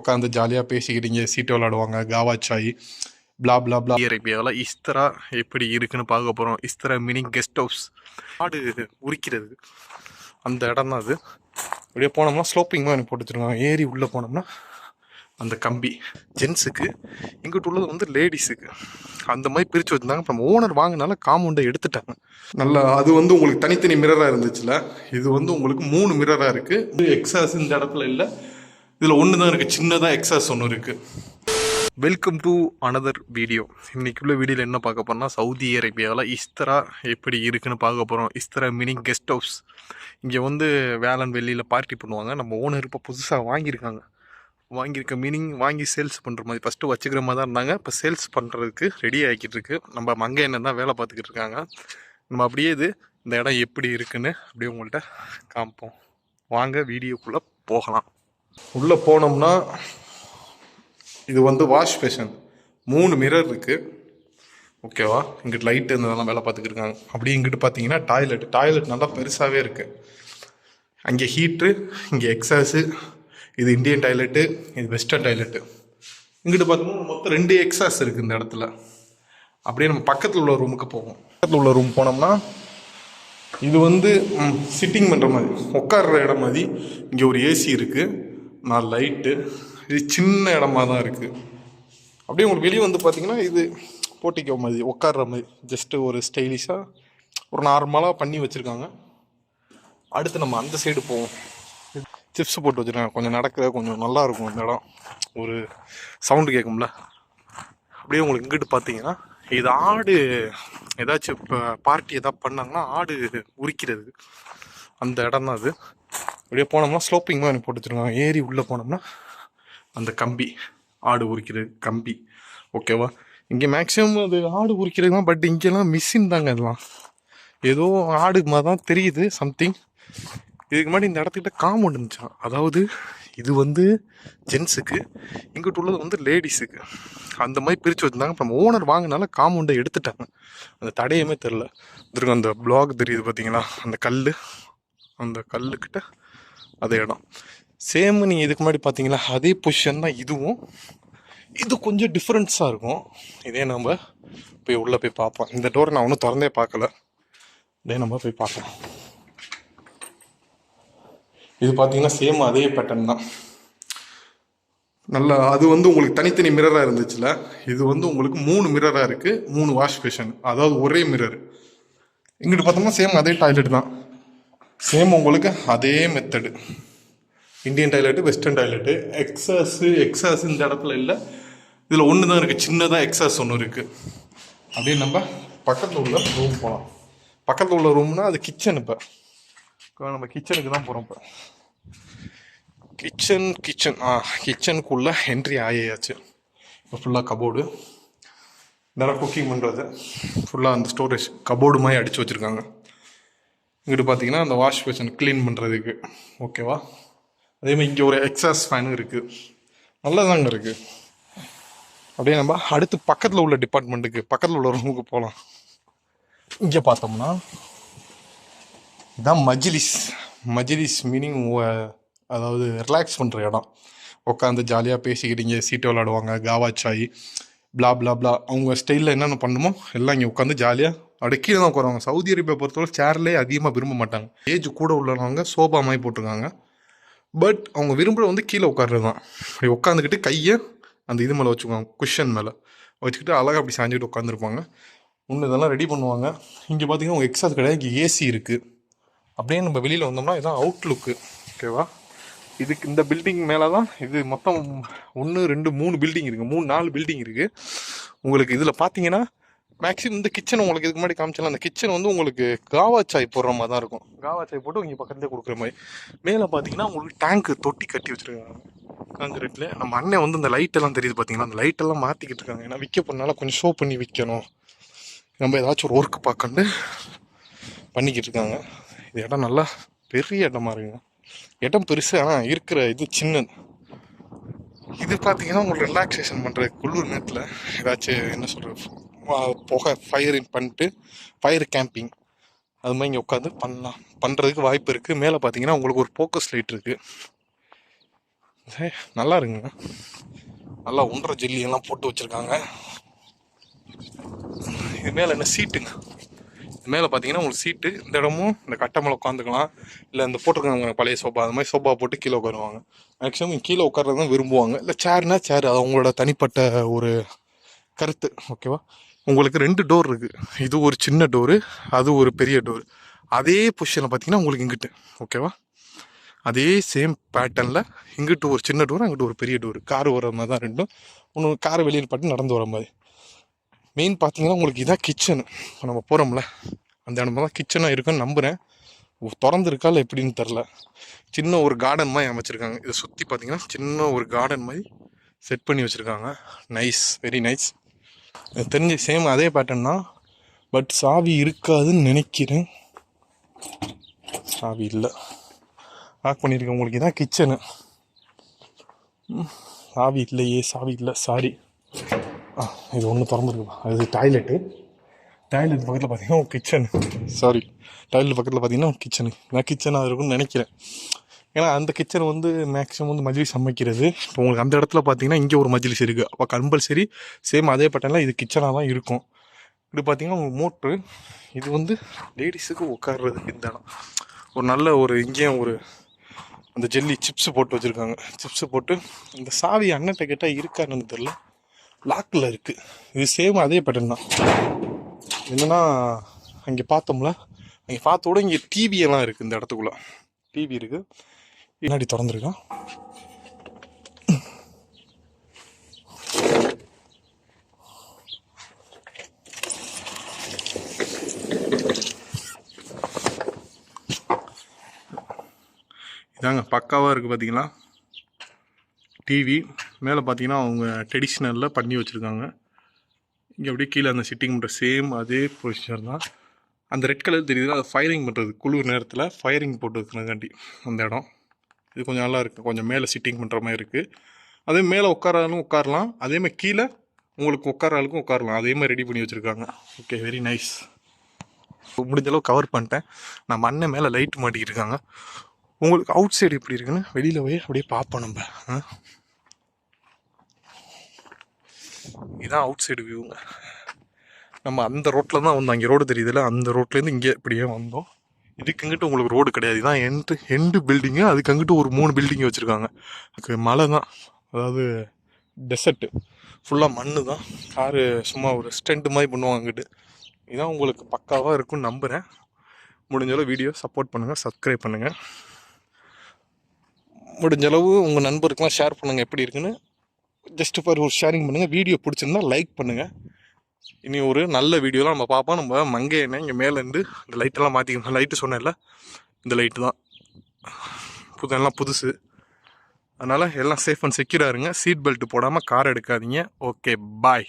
உட்காந்து ஜாலியாக பேசிக்கிட்டீங்க சீட்டு விளாடுவாங்க காவா சாய் பிளா பிளா பிளா அரேபியாவில் இஸ்தரா எப்படி இருக்குன்னு பார்க்க போகிறோம் இஸ்தரா மீனிங் கெஸ்ட் ஹவுஸ் ஆடு உரிக்கிறது. அந்த இடம் தான் அது. அப்படியே போனோம்னா ஸ்லோப்பிங் மாதிரி போட்டு வச்சிருக்காங்க. ஏறி உள்ளே போனோம்னா அந்த கம்பி. ஜென்ஸுக்கு இங்கிட்டு உள்ளது வந்து லேடிஸுக்கு அந்த மாதிரி பிரித்து வச்சிருந்தாங்க. அப்புறம் நம்ம ஓனர் வாங்கினால காம்பவுண்டை எடுத்துட்டாங்க. நல்லா அது வந்து உங்களுக்கு தனித்தனி மிரராக இருந்துச்சுல. இது வந்து உங்களுக்கு மூணு மிரராக இருக்குது இது எக்ஸாஸ் இந்த இடத்துல இல்லை. இதில் ஒன்று தான் இருக்குது சின்னதாக எக்ஸாஸ் ஒன்று இருக்குது வெல்கம் டு அனதர் வீடியோ இன்னைக்குள்ள வீடியோவில் என்ன பார்க்க போகிறோம்னா சவுதி அரேபியாவில் இஸ்தரா எப்படி இருக்குன்னு பார்க்க போகிறோம் இஸ்தரா மினி கெஸ்ட் ஹவுஸ் இங்கே வந்து வேளாண் வெளியில் பார்ட்டி பண்ணுவாங்க. நம்ம ஓனர் இப்போ புதுசாக வாங்கியிருக்காங்க. வாங்கியிருக்க மீனிங் வாங்கி சேல்ஸ் பண்ணுற மாதிரி. ஃபஸ்ட்டு வச்சுக்கிற மாதிரி தான் இருந்தாங்க. இப்போ சேல்ஸ் பண்ணுறதுக்கு ரெடி ஆகிக்கிட்டு இருக்கு. நம்ம மங்க என்ன தான் வேலை பார்த்துக்கிட்டு இருக்காங்க. நம்ம அப்படியே இது இந்த இடம் எப்படி இருக்குன்னு அப்படியே உங்கள்கிட்ட காமிப்போம். வாங்க வீடியோக்குள்ளே போகலாம். உள்ளே போனோம்னா இது வந்து வாஷ் பேஷன் மூணு மிரர் இருக்கு. ஓகேவா இங்கிட்டு லைட்டு இருந்ததெல்லாம் வேலை பார்த்துக்கிட்டு இருக்காங்க. அப்படியே இங்கிட்டு பார்த்தீங்கன்னா டாய்லெட் டாய்லெட் நல்லா பெருசாகவே இருக்குது அங்கே ஹீட்ரு இங்கே எக்ஸாஸு இது இந்தியன் டாய்லெட்டு இது வெஸ்டர்ன் டாய்லெட்டு இங்கிட்டு பார்த்தோம்னா மொத்தம் ரெண்டு எக்ஸாஸ் இருக்குது இந்த இடத்துல. அப்படியே நம்ம பக்கத்தில் உள்ள ரூமுக்கு போவோம். பக்கத்தில் உள்ள ரூம் போனோம்னா இது வந்து சிட்டிங் பண்ணுற மாதிரி. உட்கார்ற இடம் மாதிரி. இங்கே ஒரு ஏசி இருக்குது நான் லைட்டு இது சின்ன இடமா தான் இருக்குது அப்படியே உங்களுக்கு வெளியே வந்து பார்த்தீங்கன்னா இது போட்டிக்கோ மாதிரி உட்கார்ற மாதிரி ஜஸ்ட்டு ஒரு ஸ்டைலிஷாக ஒரு நார்மலாக பண்ணி வச்சுருக்காங்க. அடுத்து நம்ம அந்த சைடு போவோம். சிப்ஸ் போட்டு வச்சுருக்காங்க. கொஞ்சம் நடக்க கொஞ்சம் நல்லா இருக்கும் இந்த இடம். ஒரு சவுண்டு கேட்கும்ல அப்படியே உங்களுக்கு இங்கிட்டு பார்த்தீங்கன்னா இது ஆடு ஏதாச்சும் இப்போ பார்ட்டி எதாவது பண்ணாங்கன்னா ஆடு உரிக்கிறது. அந்த இடம் தான் அது. அப்படியே போனோம்னா ஸ்லோப்பிங் மாதிரி போட்டு வச்சுருக்காங்க. ஏறி உள்ளே போனோம்னா அந்த கம்பி ஆடு உரிக்கிறது கம்பி. ஓகேவா இங்கே மேக்ஸிமம் அது ஆடு உரிக்கிறது தான் பட் இங்கெல்லாம் மிஷின் தாங்க இதெல்லாம். ஏதோ ஆடு மாதிரி தான் தெரியுது சம்திங் இதுக்கு முன்னாடி இந்த இடத்துக்கிட்ட காம்பவுண்ட் இருந்துச்சான் அதாவது இது வந்து ஜென்ஸுக்கு இங்கிட்ட உள்ளது வந்து லேடிஸுக்கு அந்த மாதிரி பிரித்து வச்சுருந்தாங்க. அப்புறம் நம்ம ஓனர் வாங்கினால காம்பவுண்டை எடுத்துட்டாங்க. அந்த தடையுமே தெரில திரும்ப அந்த பிளாக் தெரியுது பார்த்தீங்களா அந்த கல் அந்த கல்லுக்கிட்ட அதே இடம் சேம் நீங்கள் இதுக்கு முன்னாடி பார்த்தீங்களா அதே பொசிஷன் தான் இதுவும். இது கொஞ்சம் டிஃப்ரென்ஸாக இருக்கும். இதே நம்ம போய் உள்ளே போய் பார்ப்போம். இந்த டோரை நான் ஒன்றும் திறந்தே பார்க்கல. இதே நம்ம போய் பார்க்கலாம். இது பார்த்தீங்கன்னா சேம் அதே பேட்டர்ன் தான். நல்லா அது வந்து உங்களுக்கு தனித்தனி மிரராக இருந்துச்சுல இது வந்து உங்களுக்கு மூணு மிரராக இருக்குது மூணு வாஷ் பேஷன் அதாவது ஒரே மிரர் இங்கிட்டு பார்த்தோம்னா சேம் அதே டாய்லெட் தான். சேம் உங்களுக்கு அதே method Indian toilet western toilet exhaust exhaust இந்த இடத்துல இல்லை. இதில் ஒன்று தான் இருக்குது சின்னதாக எக்ஸாஸ் ஒன்று இருக்குது அப்படியே நம்ம பக்கத்தில் உள்ள ரூம் போகலாம் பக்கத்தில் உள்ள ரூம்னா அது கிச்சன் இப்போ. நம்ம கிச்சனுக்கு தான் போகிறோம் இப்போ. கிச்சன் கிச்சன் ஆ கிச்சனுக்குள்ளே என்ட்ரி ஆயாச்சு. இப்போ ஃபுல்லாக கபோர்டு நிறையா குக்கிங் பண்ணுறது ஃபுல்லாக அந்த ஸ்டோரேஜ் கபோர்டு மாதிரி அடித்து வச்சுருக்காங்க. இங்கிட்டு பார்த்தீங்கன்னா அந்த வாஷ் பேஷன் க்ளீன் பண்ணுறதுக்கு ஓகேவா அதே மாதிரி இங்கே ஒரு எக்ஸாஸ் ஃபேனும் இருக்குது நல்லதாங்க இருக்குது அப்படியே நம்ம அடுத்து பக்கத்தில் உள்ள டிபார்ட்மெண்ட்டுக்கு பக்கத்தில் உள்ள ரூமுக்கு போகலாம் இங்கே பார்த்தோம்னா இதான் மஜிலிஸ். மஜிலிஸ் மீனிங் அதாவது ரிலாக்ஸ் பண்ணுற இடம். உட்காந்து ஜாலியாக பேசிக்கிட்டீங்க சீட்டு விளாடுவாங்க காவா சாய் பிளா பிளா பிளா அவங்க ஸ்டைலில் என்னென்ன பண்ணுமோ எல்லாம் இங்கே உட்காந்து ஜாலியாக அப்படியே கீழே தான் உட்காருவாங்க. சவுதி அரேபியா பொறுத்தவரை சேர்லேயே அதிகமாக விரும்ப மாட்டாங்க. ஏஜ் கூட உள்ளவங்க சோபா மாதிரி போட்டிருக்காங்க. பட் அவங்க விரும்புகிற வந்து கீழே உட்கார்றது தான். அப்படி உட்காந்துக்கிட்டு கையை அந்த இது மேலே வச்சுக்குவாங்க குஷன் மேலே. வச்சுக்கிட்டு அழகாக அப்படி சாஞ்சிட்டு உட்காந்துருப்பாங்க ஒன்று இதெல்லாம் ரெடி பண்ணுவாங்க. இங்கே பார்த்தீங்கன்னா உங்கள் எக்ஸாஸ் கிடையாது இங்கே ஏசி இருக்குது அப்படியே நம்ம வெளியில் வந்தோம்னா இதுதான் அவுட்லுக்கு ஓகேவா இதுக்கு இந்த பில்டிங் மேலே தான் இது மொத்தம் ஒன்று ரெண்டு மூணு பில்டிங் இருக்குது மூணு நாலு பில்டிங் இருக்குது உங்களுக்கு இதில் பார்த்தீங்கன்னா மேக்ஸிமம் இந்த கிச்சன் உங்களுக்கு இதுக்கு முன்னாடி காமிச்சலாம் அந்த கிச்சன் வந்து உங்களுக்கு காவா சாய் போடுற மாதிரி தான் இருக்கும். காவா சாய் போட்டு இங்கே பக்கத்துலேயே கொடுக்குற மாதிரி. மேலே பார்த்தீங்கன்னா உங்களுக்கு டேங்க்கு தொட்டி கட்டி வச்சுருக்காங்க. காங்கிரீட்ல நம்ம அண்ணன் வந்து இந்த லைட் எல்லாம் தெரியுது பார்த்தீங்கன்னா அந்த லைட் எல்லாம் மாற்றிக்கிட்டு இருக்காங்க. ஏன்னா விற்க பண்ணால கொஞ்சம் ஷோ பண்ணி விற்கணும் நம்ம ஏதாச்சும் ஒரு ஒர்க் பார்க்கண்டு பண்ணிக்கிட்டு இருக்காங்க. இது இடம் நல்லா பெரிய இடமா இருக்குங்க. இடம் பெருசு ஆனால் இருக்கிற இது சின்னது இது பார்த்தீங்கன்னா உங்களுக்கு ரிலாக்ஸேஷன் பண்ணுற குளிர் நேரத்தில் ஏதாச்சும் என்ன சொல்கிறது புகை ஃபயரிங் பண்ணிட்டு ஃபயர் கேம்பிங் அது மாதிரி இங்கே உட்காந்து பண்ணலாம். பண்ணுறதுக்கு வாய்ப்பு இருக்குது மேலே பார்த்தீங்கன்னா உங்களுக்கு ஒரு ஃபோக்கஸ் லைட் இருக்குது நல்லா இருக்குங்க. நல்லா ஒன்றரை ஜெல்லியெல்லாம் போட்டு வச்சுருக்காங்க. இது மேலே என்ன சீட்டுங்க இது மேலே பார்த்தீங்கன்னா உங்களுக்கு சீட்டு இந்த இடமும் இந்த கட்டை மேலே உட்காந்துக்கலாம் இல்லை இந்த போட்டிருக்காங்க பழைய சோபா அது மாதிரி சோபா போட்டு கீழே உட்காருவாங்க. மேக்ஸிமம் கீழே உட்காரதான் தான் விரும்புவாங்க. இல்லை சேர்னா சேர் அது அவங்களோட தனிப்பட்ட ஒரு கருத்து. ஓகேவா உங்களுக்கு ரெண்டு டோர் இருக்குது இது ஒரு சின்ன டோரு அது ஒரு பெரிய டோர் அதே பொசிஷனில் பார்த்தீங்கன்னா உங்களுக்கு இங்கிட்டு ஓகேவா அதே சேம் பேட்டர்னில் இங்கிட்டு ஒரு சின்ன டோர் அங்கிட்டு ஒரு பெரிய டோர் கார் வர மாதிரி தான் ரெண்டும். ஒன்று காரை வெளியில் பாட்டு நடந்து வர மாதிரி. மெயின் பார்த்தீங்கன்னா உங்களுக்கு இதான் கிச்சனு இப்போ நம்ம போகிறோம்ல அந்த இடம் தான் கிச்சனாக இருக்குன்னு நம்புகிறேன் திறந்துருக்கா இல்லை எப்படின்னு தெரில சின்ன ஒரு கார்டன் மாதிரி அமைச்சிருக்காங்க. இதை சுற்றி பார்த்தீங்கன்னா சின்ன ஒரு கார்டன் மாதிரி செட் பண்ணி வச்சுருக்காங்க. நைஸ் வெரி நைஸ் எனக்கு தெரிஞ்ச சேம் அதே பேட்டர்ன் தான். பட் சாவி இருக்காதுன்னு நினைக்கிறேன். சாவி இல்லை. லாக் பண்ணியிருக்கேன் உங்களுக்கு. இதான் கிச்சனு சாவி இல்லையே. சாவி இல்லை. சாரி ஆ இது ஒன்று திறந்துருக்குப்பா அது டாய்லெட்டு டாய்லெட் பக்கத்தில் பார்த்தீங்கன்னா கிச்சனு சாரி டாய்லெட் பக்கத்தில் பார்த்தீங்கன்னா கிச்சனு நான் கிச்சனாக இருக்கும்னு நினைக்கிறேன். ஏன்னா அந்த கிச்சன் வந்து மேக்ஸிமம் வந்து மஜ்லி சமைக்கிறது இப்போ உங்களுக்கு அந்த இடத்துல பார்த்தீங்கன்னா இங்கே ஒரு மஜ்லிஸ் இருக்குது அப்போ கம்பல்சரி சேம் அதே பட்டனில் இது கிச்சனாக தான் இருக்கும். இது பார்த்தீங்கன்னா உங்களுக்கு மோட்ரு இது வந்து லேடிஸுக்கு உட்கார்றதுக்கு இந்த இடம். ஒரு நல்ல ஒரு இங்கேயும் ஒரு அந்த ஜெல்லி சிப்ஸ் போட்டு வச்சுருக்காங்க. சிப்ஸு போட்டு இந்த சாவி அண்ணன்ட்ட கேட்டால் இருக்கான்னு தெரில லாக்கில் இருக்குது இது சேம் அதே பேட்டர்ன் தான். என்னென்னா அங்கே பார்த்தோம்ல. அங்கே பார்த்த கூட இங்கே டிவியெல்லாம் இருக்குது இந்த இடத்துக்குள்ள. டிவி இருக்குது பின்னாடி திறந்துருக்கான். இதாங்க பக்காவாக இருக்குது பார்த்தீங்களா டிவி மேலே பார்த்தீங்கன்னா அவங்க ட்ரெடிஷ்னலில் பண்ணி வச்சுருக்காங்க. இங்கே அப்படியே கீழே அந்த சிட்டிங் பண்ணுற சேம் அதே பொசிஷன் தான். அந்த ரெட் கலர் தெரியுதுல அது ஃபயரிங் பண்ணுறது குளிர் நேரத்தில் ஃபயரிங் போட்டு வைக்கிறதுக்காண்டி அந்த இடம். இது கொஞ்சம் நல்லா இருக்குது கொஞ்சம் மேலே சிட்டிங் பண்ணுற மாதிரி இருக்குது அதே மேலே உட்காராலும் உட்காரலாம். அதேமாதிரி கீழே உங்களுக்கு உட்கார ஆளுக்கும் உட்காரலாம். அதே மாதிரி ரெடி பண்ணி வச்சுருக்காங்க. ஓகே வெரி நைஸ் முடிஞ்சளவு கவர் பண்ணிட்டேன். நம்ம அண்ணன் மேலே லைட் மாட்டிக்கிட்டு இருக்காங்க. உங்களுக்கு அவுட் சைடு எப்படி இருக்குன்னு வெளியில் போய் அப்படியே பார்ப்போம் நம்ம. ஆ? இதான் அவுட் சைடு வியூங்க நம்ம அந்த ரோட்டில் தான் வந்தோம். அங்கே ரோடு தெரியுதுல்ல? அந்த ரோட்லேருந்து இங்கே இப்படியே வந்தோம். இதுக்கு இங்கிட்டு உங்களுக்கு ரோடு கிடையாது. இதான் எண்டு எண்டு பில்டிங்கு அதுக்கு அங்கிட்டு ஒரு மூணு பில்டிங் வச்சுருக்காங்க. அதுக்கு மலை தான் அதாவது டெசர்ட்டு ஃபுல்லாக மண்ணு தான் காரு சும்மா ஒரு ஸ்டெண்ட் மாதிரி பண்ணுவாங்க அங்கிட்டு இதான் உங்களுக்கு பக்காவாக இருக்கும்னு நம்புகிறேன் முடிஞ்ச அளவு வீடியோ சப்போர்ட் பண்ணுங்கள் சப்ஸ்கிரைப் பண்ணுங்கள் முடிஞ்ச அளவு உங்கள் நண்பருக்கெலாம் ஷேர் பண்ணுங்கள் எப்படி இருக்குன்னு. ஜஸ்ட் ஃபார் ஒரு ஷேரிங் பண்ணுங்கள் வீடியோ பிடிச்சிருந்தா லைக் பண்ணுங்கள் இனி ஒரு நல்ல வீடியோலாம் நம்ம பார்ப்போம். நம்ம மங்கே என்ன இங்கே மேலேருந்து இந்த லைட்டெல்லாம் மாற்றிக்கணும் லைட்டு சொன்னேன்ல இந்த லைட்டு தான். புது எல்லாம் புதுசு. அதனால் எல்லாம் சேஃப் அண்ட் செக்யூராக இருங்க. சீட் பெல்ட் போடாமல் கார் எடுக்காதீங்க. Okay bye